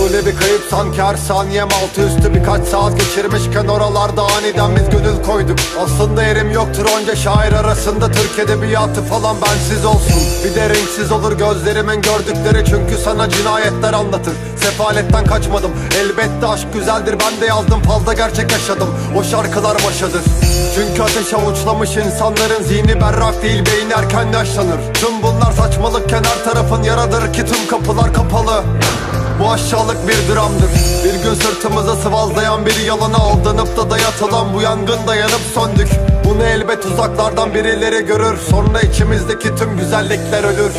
Fuzuli bir kayıp sanki her saniyem altı üstü Birkaç saat geçirmişken oralarda aniden biz gönül koyduk. Aslında yerim yoktur onca şair arasında. Türk edebiyatı falan bensiz olsun. Bir de renksiz olur gözlerimin gördükleri. Çünkü sana cinayetler anlatır. Sefaletten kaçmadım. Elbette aşk güzeldir. Ben de yazdım fazla gerçek yaşadım. O şarkılar başadır Çünkü ateş avuçlamış insanların zihni berrak değil Beyni erken yaşlanır. Tüm bunlar saçmalıkken her tarafın yaradır ki tüm kapılar aşağılık bir dramdır. Bir gün sırtımıza sıvazlayan bir yalana aldanıp da dayatılan bu yangın dayanıp söndük. Bunu elbet uzaklardan birileri görür. Sonra içimizdeki tüm güzellikler ölür.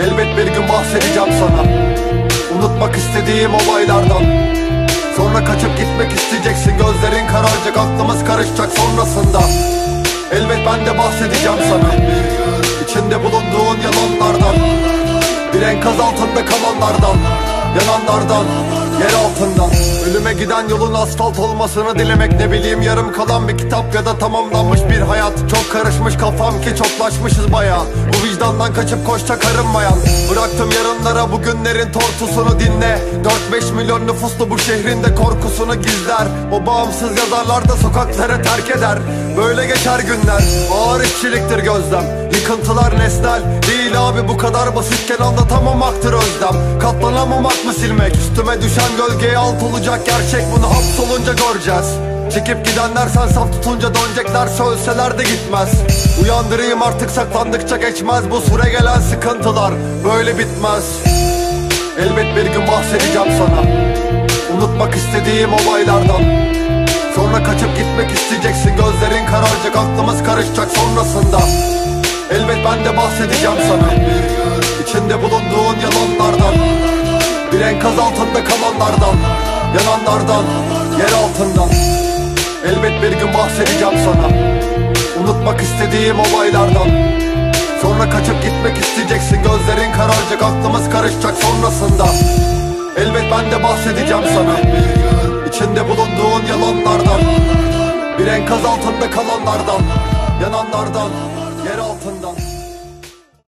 Elbet bir gün bahsedeceğim sana. Unutmak istediğim olaylardan. Sonra kaçıp gitmek isteyeceksin. Gözlerin kararacak aklımız karışacak sonrasında. Elbet ben de bahsedeceğim sana. İçinde bulunduğun Bir enkaz altında kalanlardan Yananlardan Yer altından Ölüme giden yolun asfalt olmasını dilemek Ne bileyim yarım kalan bir kitap ya da tamamlanmış bir hayat. Çok karışmış kafam ki çoklaşmışız baya Bu vicdandan kaçıp koşacak arınmayan Bıraktım yarınlara bugünlerin tortusunu dinle. 4-5 milyon nüfuslu bu şehrin de korkusunu gizler. O bağımsız yazarlar da sokakları terk eder. Böyle geçer günler Ağır işçiliktir gözlem. Yıkıntılar nesnel Değil abi bu kadar basitken anlatamamaktır özlem. Katlanamamak mı silmek? Üstüme düşen gölgeye alt olacak gerçek Bunu. Hapsolunca göreceğiz. Çekip gidenler sen saf tutunca dönecekler. Söyleseler de gitmez. Uyandırayım artık saklandıkça geçmez. Bu süre gelen sıkıntılar Böyle bitmez. Elbet bir gün bahsedeceğim sana. Unutmak istediğim olaylardan. Sonra kaçıp gitmek isteyeceksin. Gözlerin kararacak aklımız karışacak sonrasında. Elbet ben de bahsedeceğim sana. İçinde bulunduğun yalanlardan Bir enkaz altında kalanlardan Yananlardan Yer altından. Elbet bir gün bahsedeceğim sana. Unutmak istediğim olaylardan. Sonra kaçıp gitmek isteyeceksin. Gözlerin kararacak aklımız karışacak sonrasında. Elbet ben de bahsedeceğim sana. İçinde bulunduğun yalanlardan. Bir enkaz altında kalanlardan Yananlardan